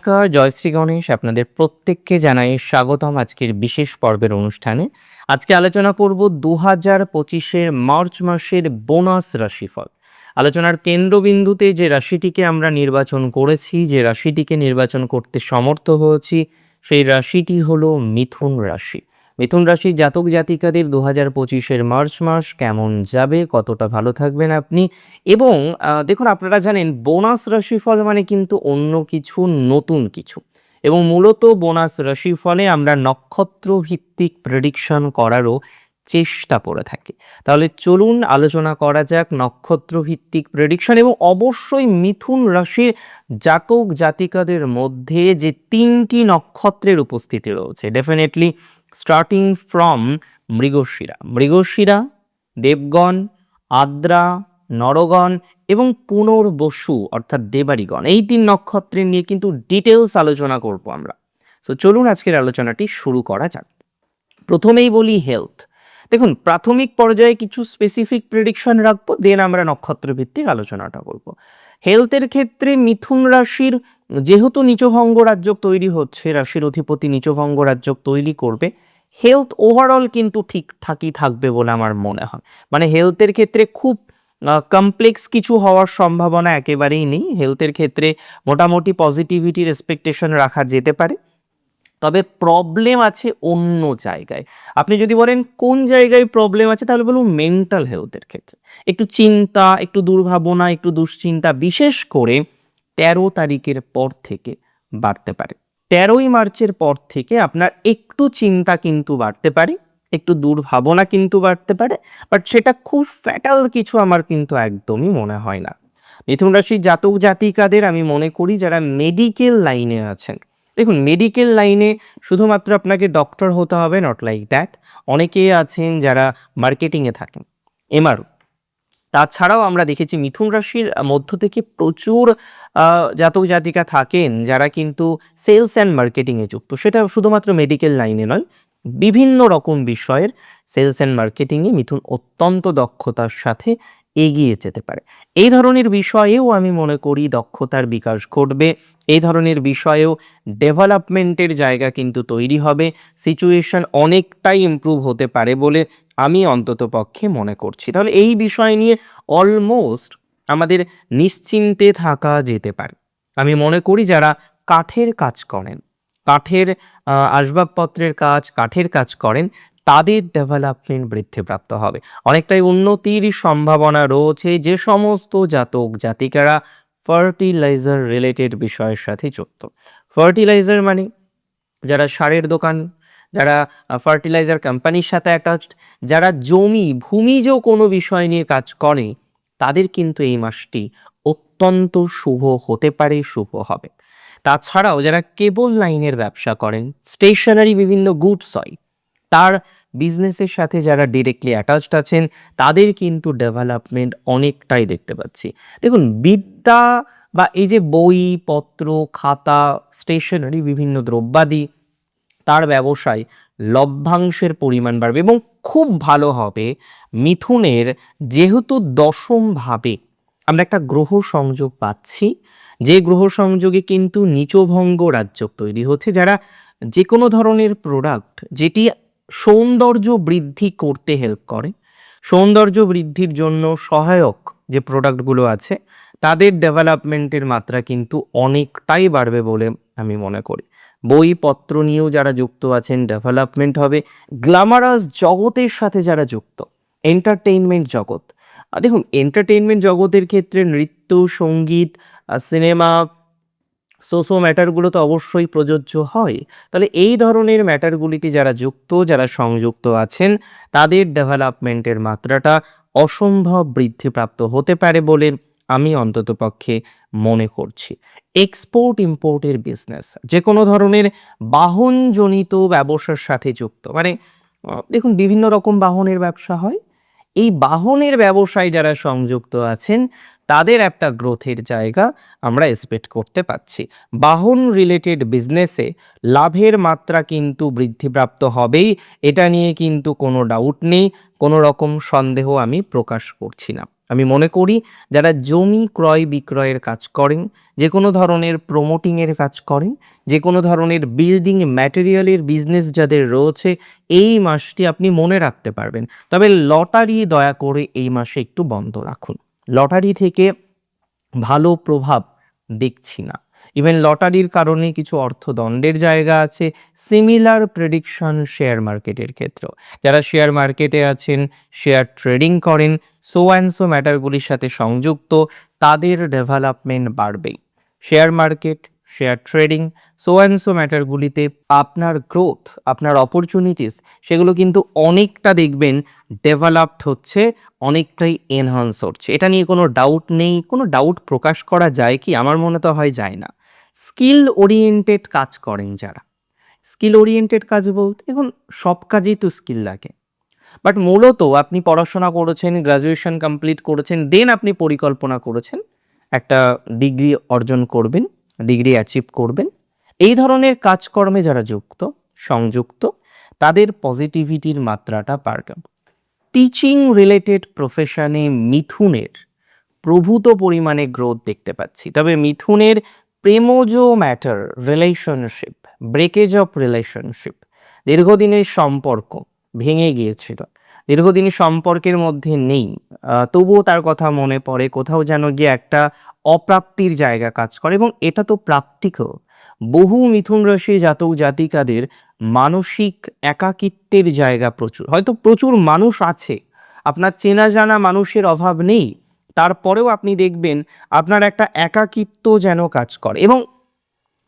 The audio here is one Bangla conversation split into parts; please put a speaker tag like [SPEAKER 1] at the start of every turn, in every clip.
[SPEAKER 1] নমস্কার জয়শ্রী গণেশ আপনাদের প্রত্যেককে জানাই স্বাগতম আজকের বিশেষ পর্বের অনুষ্ঠানে। আজকে আলোচনা করব দু হাজার পঁচিশের মার্চ মাসের বোনাস রাশিফল। আলোচনার কেন্দ্রবিন্দুতে যে রাশিটিকে আমরা নির্বাচন করেছি, যে রাশিটিকে নির্বাচন করতে সমর্থ হয়েছি, সেই রাশিটি হলো মিথুন রাশি। মিথুন রাশির জাতক জাতিকাদের দু হাজার পঁচিশের মার্চ মাস কেমন যাবে, কতটা ভালো থাকবেন আপনি? এবং দেখুন, আপনারা জানেন, বোনাস রাশিফল মানে কিন্তু অন্য কিছু, নতুন কিছু। এবং মূলত বোনাস রাশিফলে আমরা নক্ষত্র ভিত্তিক প্রেডিকশন করারও চেষ্টা করে থাকি। তাহলে চলুন আলোচনা করা যাক নক্ষত্র ভিত্তিক প্রেডিকশন এবং অবশ্যই মিথুন রাশির জাতক জাতিকাদের মধ্যে যে তিনটি নক্ষত্রের উপস্থিতি রয়েছে। Definitely starting from Mrigashira Mrigashira দেবগণ আদ্রা নরগণ এবং পুনর্বসু অর্থাৎ দেবারিগণ এই তিন নক্ষত্রের নিয়ে কিন্তু ডিটেলস আলোচনা করব আমরা। সো চলুন আজকের আলোচনাটি শুরু করা যাক। প্রথমেই বলি হেলথ দেখুন, প্রাথমিক পর্যায়ে কিছু স্পেসিফিক প্রেডিকশন রাখব দেন আমরা নক্ষত্র ভিত্তিক আলোচনাটা করব। হেলথের ক্ষেত্রে মিথুন রাশির যেহেতু নিচভঙ্গ রাজ্য তৈরি হচ্ছে, রাশির অধিপতি নিচভঙ্গ রাজ্য তৈরি করবে, হেলথ ওভারঅল কিন্তু ঠিকঠাকই থাকবে বলে আমার মনে হয়। মানে হেলথের ক্ষেত্রে খুব কমপ্লেক্স কিছু হওয়ার সম্ভাবনা একেবারেই নেই। হেলথের ক্ষেত্রে মোটামুটি পজিটিভিটির এক্সপেকটেশন রাখা যেতে পারে। তবে প্রবলেম আছে অন্য জায়গায়। আপনি যদি বলেন কোন জায়গায় প্রবলেম আছে, তাহলে বলব মেন্টাল হেলথের ক্ষেত্রে। একটু চিন্তা, একটু দুর্ভাবনা, একটু দুশ্চিন্তা, বিশেষ করে তেরো তারিখের পর থেকে বাড়তে পারে। তেরোই মার্চের পর থেকে আপনার একটু চিন্তা কিন্তু বাড়তে পারে, একটু দুর্ভাবনা কিন্তু বাড়তে পারে বাট সেটা খুব ফ্যাটাল কিছু আমার কিন্তু একদমই মনে হয় না। মিথুন রাশির জাতক জাতিকাদের আমি মনে করি যারা মেডিকেল লাইনে আছেন দেখুন মেডিকেল লাইনে শুধুমাত্র আপনাকে ডক্টর হতে হবে নট লাইক দ্যাট অনেকে আছেন যারা মার্কেটিংয়ে থাকেন। এমআরও। তাছাড়াও আমরা দেখেছি মিথুন রাশির মধ্য থেকে প্রচুর জাতক জাতিকা থাকেন যারা কিন্তু সেলস অ্যান্ড মার্কেটিংয়ে যুক্ত। সেটা শুধুমাত্র মেডিকেল লাইনে নয়, বিভিন্ন রকম বিষয়ের সেলস অ্যান্ড মার্কেটিংয়ে মিথুন অত্যন্ত দক্ষতার সাথে এগিয়ে যেতে পারে। এই ধরনের বিষয়েও আমি মনে করি দক্ষতার বিকাশ ঘটবে। এই ধরনের বিষয়েও ডেভেলপমেন্টের জায়গা কিন্তু তৈরি হবে। সিচুয়েশন অনেকটাই ইমপ্রুভ হতে পারে বলে আমি অন্তত পক্ষে মনে করছি। তাহলে এই বিষয় নিয়ে অলমোস্ট আমাদের নিশ্চিন্তে থাকা যেতে পারে। আমি মনে করি যারা কাঠের কাজ করেন, কাঠের আসবাবপত্রের কাজ, কাঠের কাজ করেন তাদের ডেভেলপমেন্ট বৃদ্ধিপ্রাপ্ত হবে। অনেকটাই উন্নতির সম্ভাবনা রয়েছে যে সমস্ত জাতক জাতিকারা ফার্টিলাইজার রিলেটেড বিষয়ের সাথে যুক্ত। ফার্টিলাইজার মানে যারা সারের দোকান, যারা ফার্টিলাইজার কোম্পানির সাথে অ্যাটাচড যারা জমি ভূমিজ কোনো বিষয় নিয়ে কাজ করে, তাদের কিন্তু এই মাসটি অত্যন্ত শুভ হতে পারে, শুভ হবে। তাছাড়াও যারা কেবল লাইনের ব্যবসা করেন স্টেশনারি বিভিন্ন গুডস হয়, তার বিজনেসের সাথে যারা ডিরেক্টলি অ্যাটাচড আছেন, তাদের কিন্তু ডেভেলপমেন্ট অনেকটাই দেখতে পাচ্ছি। দেখুন, বিদ্যা বা এই যে বই, পত্র, খাতা স্টেশনারি বিভিন্ন দ্রব্যাদি, তার ব্যবসায় লভ্যাংশের পরিমাণ বাড়বে এবং খুব ভালো হবে মিথুনের যেহেতু দশম ভাবে। আমরা একটা গ্রহ সংযোগ পাচ্ছি, যে গ্রহ সংযোগে কিন্তু নিচভঙ্গ রাজ্য তৈরি হচ্ছে, যারা যে কোনো ধরনের প্রোডাক্ট যেটি সৌন্দর্য বৃদ্ধি করতে হেল্প করে। সৌন্দর্য বৃদ্ধির জন্য সহায়ক যে প্রোডাক্টগুলো আছে, তাদের ডেভেলপমেন্টের মাত্রা কিন্তু অনেকটাই বাড়বে বলে আমি মনে করি। বইপত্র নিয়েও যারা যুক্ত আছেন ডেভেলপমেন্ট হবে গ্ল্যামারাস জগতের সাথে যারা যুক্ত এন্টারটেইনমেন্ট জগৎ। দেখুন এন্টারটেইনমেন্ট জগতের ক্ষেত্রে নৃত্য, সংগীত সিনেমা সোসো ম্যাটারগুলো তো অবশ্যই প্রযোজ্য হয়। তাহলে এই ধরনের ম্যাটারগুলিতে যারা যুক্ত, যারা সংযুক্ত আছেন, তাদের ডেভেলপমেন্টের মাত্রাটা অসম্ভব বৃদ্ধিপ্রাপ্ত হতে পারে বলে আমি অন্ততপক্ষে মনে করছি। এক্সপোর্ট ইম্পোর্টের বিজনেস যে কোনো ধরনের বাহনজনিত ব্যবসার সাথে যুক্ত মানে দেখুন বিভিন্ন রকম বাহনের ব্যবসা হয়। এই বাহনের ব্যবসায় যারা সংযুক্ত আছেন তাদের একটা গ্রোথের জায়গা আমরা এক্সপেক্ট করতে পাচ্ছি। বাহন রিলেটেড বিজনেসে লাভের মাত্রা কিন্তু বৃদ্ধিপ্রাপ্ত হবেই, এটা নিয়ে কিন্তু কোনো ডাউট নেই, কোনো রকম সন্দেহ আমি প্রকাশ করছি না। আমি মনে করি যারা জমি ক্রয় বিক্রয়ের কাজ করেন, যে কোনো ধরনের প্রমোটিংয়ের কাজ করেন, যে কোনো ধরনের বিল্ডিং ম্যাটেরিয়ালের বিজনেস যাদের রয়েছে, এই মাসটি আপনি মনে রাখতে পারবেন। তবে লটারি দয়া করে এই মাসে একটু বন্ধ রাখুন। লটারি থেকে ভালো প্রভাব দেখছি না। ইভেন লটারির কারণে কিছু অর্থদণ্ডের জায়গা আছে সিমিলার প্রেডিকশন শেয়ার মার্কেটের ক্ষেত্র। যারা শেয়ার মার্কেটে আছেন শেয়ার ট্রেডিং করেন সো অ্যান্ড সো ম্যাটারগুলির সাথে সংযুক্ত, তাদের development বাড়বেই। Share market share trading so and so ম্যাটারগুলিতে আপনার গ্রোথ আপনার অপরচুনিটিস সেগুলো কিন্তু অনেকটা দেখবেন ডেভেলপড হচ্ছে, অনেকটাই এনহান্স হচ্ছে। এটা নিয়ে কোনো ডাউট নেই, কোনো ডাউট প্রকাশ করা যায় কি? আমার মনে তো হয় যায় না। স্কিল ওরিয়েন্টেড কাজ করেন যারা। স্কিল ওরিয়েন্টেড কাজ বলতে এখন সব কাজেই তো স্কিল লাগে। বাট মূলত আপনি পড়াশোনা করেছেন গ্রাজুয়েশন কমপ্লিট করেছেন দেন আপনি পরিকল্পনা করেছেন, একটা ডিগ্রি অর্জন করবেন। ডিগ্রি অ্যাচিভ করবেন। এই ধরনের কাজকর্মে যারা যুক্ত, সংযুক্ত, তাদের পজিটিভিটির মাত্রাটা বাড়বে। টিচিং রিলেটেড প্রফেশনে মিথুনের প্রভূত পরিমাণে গ্রোথ দেখতে পাচ্ছি। তবে মিথুনের প্রেমজ matter relationship breakage of relationship দীর্ঘদিনের সম্পর্ক ভেঙে গিয়েছিল। দীর্ঘদিনের সম্পর্কের মধ্যে নেই। তবুও তার কথা মনে পড়ে, কোথাও যেন গিয়ে একটা অপ্রাপ্তির জায়গা কাজ করে এবং এটা তো প্রাপ্তিকও বহু মিথুন রাশি জাতক জাতিকাদের মানসিক একাকিত্বের জায়গা প্রচুর। হয়তো প্রচুর মানুষ আছে, আপনার চেনা জানা মানুষের অভাব নেই, তারপরেও আপনি দেখবেন আপনার একটা একাকিত্ব যেন কাজ করে এবং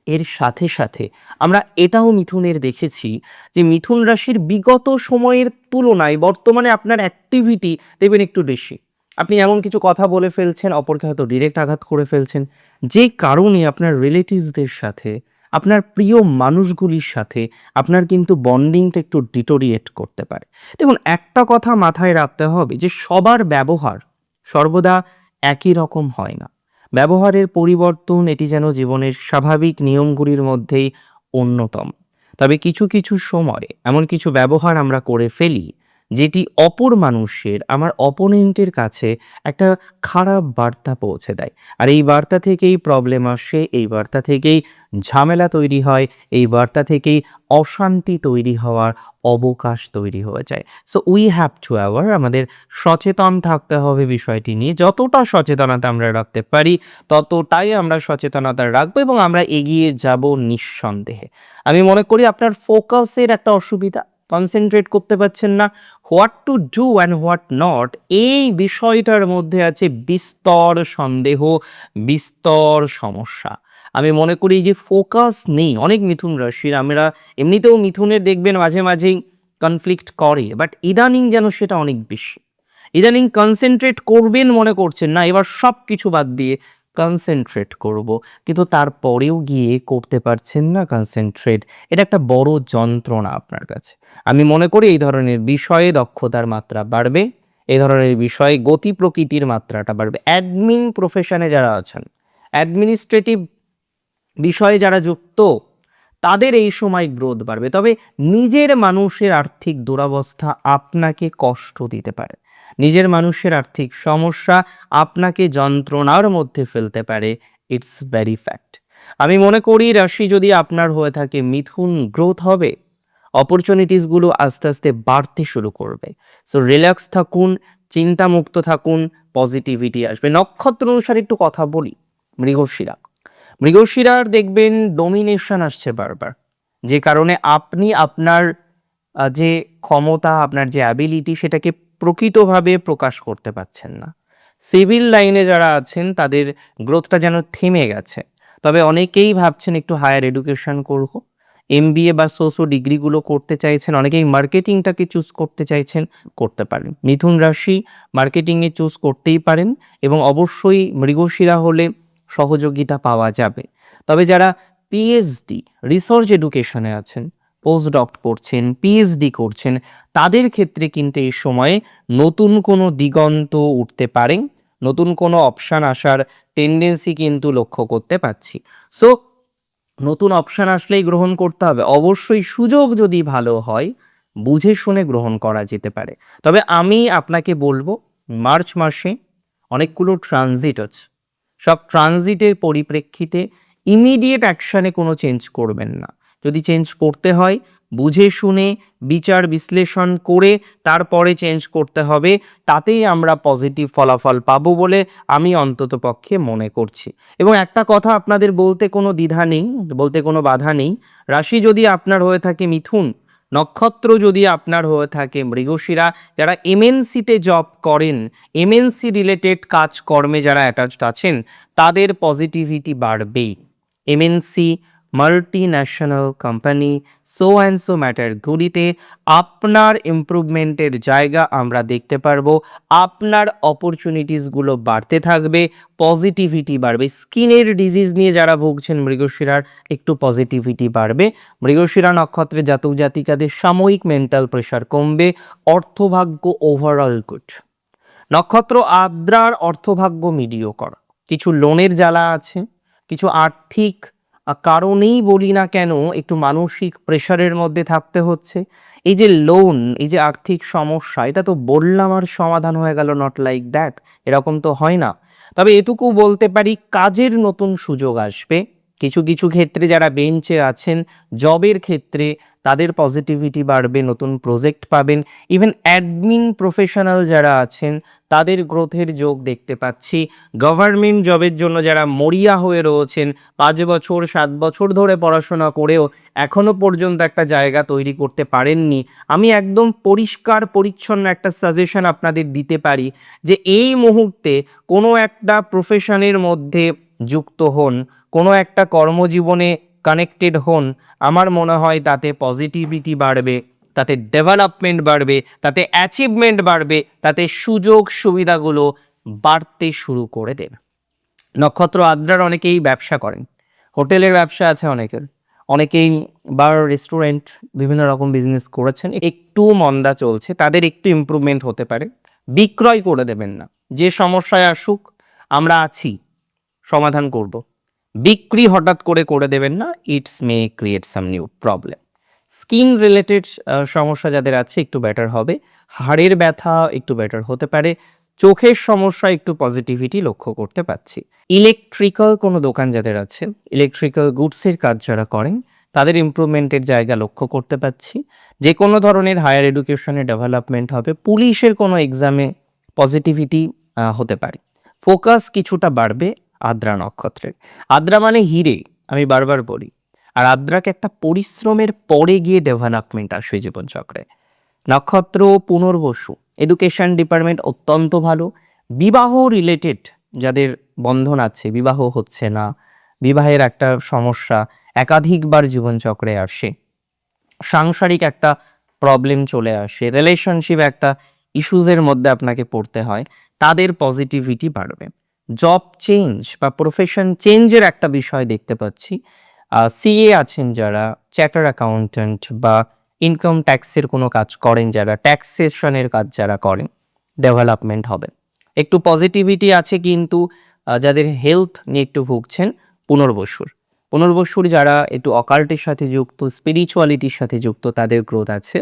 [SPEAKER 1] এর সাথে সাথে আমরা এটাও মিথুনের দেখেছি যে মিথুন রাশির বিগত সময়ের তুলনায় বর্তমানে আপনার অ্যাক্টিভিটি দেখবেন একটু বেশি। আপনি এমন কিছু কথা বলে ফেলছেন, অপরকে হয়তো ডিরেক্ট আঘাত করে ফেলছেন। যে কারণে আপনার রিলেটিভসদের সাথে, আপনার প্রিয় মানুষগুলির সাথে আপনার কিন্তু বন্ডিংটা একটু ডিটোরিয়েট করতে পারে। দেখুন, একটা কথা মাথায় রাখতে হবে যে সবার ব্যবহার সর্বদা একই রকম হয় না। ব্যবহারের পরিবর্তন, এটি যেন জীবনের স্বাভাবিক নিয়মগুলির মধ্যেই অন্যতম। তবে কিছু কিছু সময় এমন কিছু ব্যবহার আমরা করে ফেলি যেটি অপর মানুষের, আমার অপোনেন্টের কাছে একটা খারাপ বার্তা পৌঁছে দেয়। আর এই বার্তা থেকেই প্রবলেম আসে, এই বার্তা থেকেই ঝামেলা তৈরি হয়, এই বার্তা থেকেই অশান্তি তৈরি হওয়ার অবকাশ তৈরি হয়ে যায়। So we have to aware আমাদের সচেতন থাকতে হবে বিষয়টি নিয়ে। যতটা সচেতনতা আমরা রাখতে পারি, ততটাই আমরা সচেতনতা রাখব এবং আমরা এগিয়ে যাব নিঃসন্দেহে। আমি মনে করি আপনার ফোকাসের একটা অসুবিধা কনসেন্ট্রেট করতে পারছেন না। What to do and what not এই বিষয়টার মধ্যে আছে বিস্তর সন্দেহ, বিস্তর সমস্যা। আমি মনে করি যে ফোকাস নেই। অনেক মিথুন রাশির আমরা এমনিতেও মিথুনের দেখবেন মাঝে মাঝেই কনফ্লিক্ট করে বাট ইদানিং যেন সেটা অনেক বেশি। ইদানিং কনসেন্ট্রেট করবেন মনে করছেন না, এবার সব কিছু বাদ দিয়ে কনসেন্ট্রেট করব। কিন্তু তারপরেও গিয়ে করতে পারছেন না কনসেন্ট্রেট এটা একটা বড় যন্ত্রণা আপনার কাছে। আমি মনে করি এই ধরনের বিষয়ে দক্ষতার মাত্রা বাড়বে, এই ধরনের বিষয়ে গতি প্রকৃতির মাত্রাটা বাড়বে। অ্যাডমিন প্রফেশনে যারা আছেন অ্যাডমিনিস্ট্রেটিভ বিষয়ে যারা যুক্ত তাদের এই সময় গ্রোথ বাড়বে। তবে নিজের মানুষের আর্থিক দুরবস্থা আপনাকে কষ্ট দিতে পারে। নিজের মানুষের আর্থিক সমস্যা আপনাকে যন্ত্রণার মধ্যে ফেলতে পারে। ইটস ভেরি ফ্যাক্ট আমি মনে করি রাশি যদি আপনার হয়ে থাকে মিথুন, গ্রোথ হবে। অপরচুনিটিসগুলো আস্তে আস্তে বাড়তে শুরু করবে। সো রিল্যাক্স থাকুন, চিন্তামুক্ত থাকুন পজিটিভিটি আসবে। নক্ষত্র অনুসারে একটু কথা বলি, মৃগশিরা। মৃগশিরার দেখবেন ডোমিনেশন আসছে বারবার। যে কারণে আপনি আপনার যে ক্ষমতা, আপনার যে অ্যাবিলিটি সেটাকে প্রকৃতভাবে প্রকাশ করতে পারছেন না। সিভিল লাইনে যারা আছেন, তাদের গ্রোথটা যেন থেমে গেছে। তবে অনেকেই ভাবছেন একটু হায়ার এডুকেশন করব। এমবিএ বা সোসো ডিগ্রিগুলো করতে চাইছেন, অনেকেই মার্কেটিংটাকে চুজ করতে চাইছেন, করতে পারেন। মিথুন রাশি মার্কেটিংয়ে চুজ করতেই পারেন এবং অবশ্যই মৃগশিরা হলে সহযোগিতা পাওয়া যাবে। তবে যারা পিএইচডি রিসার্চ এডুকেশনে আছেন পোস্ট ডক করছেন পিএইচডি করছেন, তাদের ক্ষেত্রে কিন্তু এই সময়ে নতুন কোনো দিগন্ত উঠতে পারে। নতুন কোনো অপশান আসার টেন্ডেন্সি কিন্তু লক্ষ্য করতে পাচ্ছি সো নতুন অপশান আসলেই গ্রহণ করতে হবে। অবশ্যই সুযোগ যদি ভালো হয়, বুঝে শুনে গ্রহণ করা যেতে পারে। তবে আমি আপনাকে বলব, মার্চ মাসে অনেকগুলো ট্রানজিট আছে। সব ট্রানজিটের পরিপ্রেক্ষিতে ইমিডিয়েট অ্যাকশানে কোনো চেঞ্জ করবেন না। যদি চেঞ্জ করতে হয়, বুঝে শুনে বিচার বিশ্লেষণ করে তারপরে চেঞ্জ করতে হবে, তাতেই আমরা পজিটিভ ফলাফল পাবো বলে আমি অন্তত পক্ষে মনে করছি। এবং একটা কথা আপনাদের বলতে কোনো দ্বিধা নেই, বলতে কোনো বাধা নেই। রাশি যদি আপনার হয়ে থাকে মিথুন নক্ষত্র যদি আপনার হয়ে থাকে মৃগশিরা, যারা এমএনসিতে জব করেন এমএনসি রিলেটেড কাজকর্মে যারা অ্যাটাচড আছেন, তাদের positivity বাড়বেই। MNC multinational company so and so ম্যাটারগুলিতে আপনার ইমপ্রুভমেন্টের জায়গা আমরা দেখতে পারব। আপনার অপরচুনিটিসগুলো বাড়তে থাকবে পজিটিভিটি বাড়বে। স্কিনের ডিজিজ নিয়ে যারা ভুগছেন মৃগশিরার, একটু পজিটিভিটি বাড়বে। মৃগশিরা নক্ষত্রে জাতক জাতিকাদের সাময়িক মেন্টাল প্রেশার কমবে, অর্থভাগ্য ওভারঅল গুড নক্ষত্র আদ্রার অর্থভাগ্য মিডিওকর কিছু লোনের জ্বালা আছে, কিছু আর্থিক কারণেই বলি না কেন, একটু মানসিক প্রেশারের মধ্যে থাকতে হচ্ছে। এই যে লোন এই যে আর্থিক সমস্যা, এটা তো বললাম আর সমাধান হয়ে গেল নট লাইক দ্যাট এরকম তো হয় না। তবে এটুকু বলতে পারি, কাজের নতুন সুযোগ আসবে। কিছু কিছু ক্ষেত্রে যারা বেঞ্চে আছেন জবের ক্ষেত্রে তাদের পজিটিভিটি বাড়বে, নতুন প্রজেক্ট পাবেন। ইভেন অ্যাডমিন প্রফেশনাল যারা আছেন, তাদের গ্রোথের যোগ দেখতে পাচ্ছি। গভর্নমেন্ট জবের জন্য যারা মরিয়া হয়ে রয়েছেন, পাঁচ বছর, সাত বছর ধরে পড়াশোনা করেও এখনও পর্যন্ত একটা জায়গা তৈরি করতে পারেননি। আমি একদম পরিষ্কার, পরিচ্ছন্ন একটা সাজেশন আপনাদের দিতে পারি যে এই মুহূর্তে কোনো একটা প্রফেশনের মধ্যে যুক্ত হন, কোনো একটা কর্মজীবনে কানেক্টেড হন, আমার মনে হয় তাতে পজিটিভিটি বাড়বে, তাতে ডেভেলপমেন্ট বাড়বে, তাতে অ্যাচিভমেন্ট বাড়বে, তাতে সুযোগ সুবিধাগুলো বাড়তে শুরু করে দেবে। নক্ষত্র আদ্রার অনেকেই ব্যবসা করেন, হোটেলের ব্যবসা আছে অনেকের, অনেকেই বার রেস্টুরেন্ট বিভিন্ন রকম বিজনেস করেছেন, একটু মন্দা চলছে, তাদের একটু ইমপ্রুভমেন্ট হতে পারে, বিক্রয় করে দেবেন না, যে সমস্যায় আসুক, আমরা আছি, সমাধান করব। বিক্রি হঠাৎ করে করে দেবেন না, it's may create some new problem. Skin related সমস্যা যাদের আছে একটু বেটার হবে। হাড়ের ব্যথা একটু বেটার হতে পারে। চোখের সমস্যা একটু পজিটিভিটি লক্ষ্য করতে পাচ্ছি। ইলেকট্রিক্যাল কোনো দোকান যাদের আছে, ইলেকট্রিক্যাল গুডসের কাজ যারা করেন, তাদের ইমপ্রুভমেন্টের জায়গা লক্ষ্য করতে পাচ্ছি। যে কোনো ধরনের হায়ার এডুকেশনে ডেভেলপমেন্ট হবে, পুলিশের কোনো এক্সামে পজিটিভিটি হতে পারে। ফোকাস কিছুটা বাড়বে আদ্রা নক্ষত্রের আদ্রা মানে হিরে, আমি বারবার বলি। আর আদ্রাকে একটা পরিশ্রমের পরে গিয়ে ডেভেলপমেন্ট আসবে জীবনচক্রে। নক্ষত্র পুনর্বসু এডুকেশন ডিপার্টমেন্ট অত্যন্ত ভালো। বিবাহ রিলেটেড যাদের বন্ধন আছে, বিবাহ হচ্ছে না, বিবাহের একটা সমস্যা একাধিকবার জীবনচক্রে আসে। সাংসারিক একটা প্রবলেম চলে আসে রিলেশনশিপ একটা ইস্যুজের মধ্যে আপনাকে পড়তে হয়, তাদের পজিটিভিটি বাড়বে। জব চেঞ্জ বা প্রফেশন চেঞ্জের একটা বিষয় দেখতে পাচ্ছি। সিএ আছেন যারা চ্যাটার অ্যাকাউন্ট্যান্ট বা ইনকাম ট্যাক্সের কোনো কাজ করেন যারা ট্যাক্সেশনের কাজ যারা করেন ডেভেলপমেন্ট হবে। একটু পজিটিভিটি আছে কিন্তু যাদের হেলথ নিয়ে একটু ভুগছেন, পুনর্বসুর। পুনর্বসুর যারা একটু অকাল্টের সাথে যুক্ত স্পিরিচুয়ালিটির সাথে যুক্ত, তাদের গ্রোথ আছে।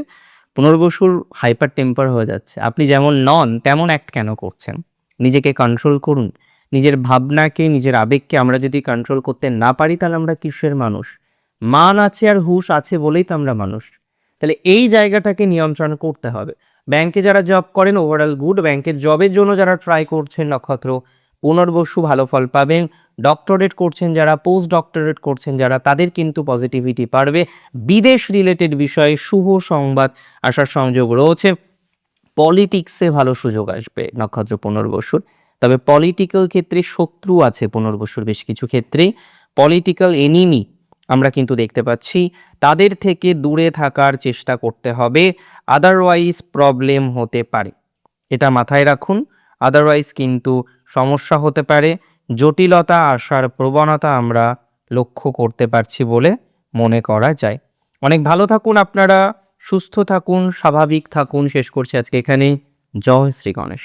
[SPEAKER 1] পুনর্বসুর হাইপার টেম্পার হয়ে যাচ্ছে। আপনি যেমন নন, তেমন অ্যাক্ট কেন করছেন? নিজেকে কন্ট্রোল করুন। নিজের ভাবনাকে, নিজের আবেগকে আমরা যদি কন্ট্রোল করতে না পারি, তাহলে আমরা কিসের মানুষ? মান আছে আর হুশ আছে বলেই তো আমরা মানুষ। তাহলে এই জায়গাটাকে নিয়ন্ত্রণ করতে হবে। ব্যাংকে যারা জব করেন ওভারঅল গুড ব্যাংকের জবের জন্য যারা ট্রাই করছেন, নক্ষত্র, পুনর্বসু ভালো ফল পাবেন। ডক্টরেট করছেন যারা পোস্ট ডক্টরেট করছেন যারা, তাদের কিন্তু পজিটিভিটি পারবে বিদেশ রিলেটেড বিষয়ে শুভ সংবাদ আসার সংযোগ রয়েছে। পলিটিক্সে ভালো সুযোগ আসবে, নক্ষত্র পুনর্বসুর। তবে পলিটিক্যাল ক্ষেত্রে শত্রু আছে পুনর্বসুর বেশ কিছু ক্ষেত্রেই পলিটিক্যাল এনিমি আমরা কিন্তু দেখতে পাচ্ছি, তাদের থেকে দূরে থাকার চেষ্টা করতে হবে আদারওয়াইজ প্রবলেম হতে পারে। এটা মাথায় রাখুন আদারওয়াইজ কিন্তু সমস্যা হতে পারে, জটিলতা আসার প্রবণতা আমরা লক্ষ্য করতে পারছি বলে মনে করা যায়। অনেক ভালো থাকুন আপনারা, সুস্থ থাকুন, স্বাভাবিক থাকুন। শেষ করছি আজকে এখানে জয় শ্রী গণেশ।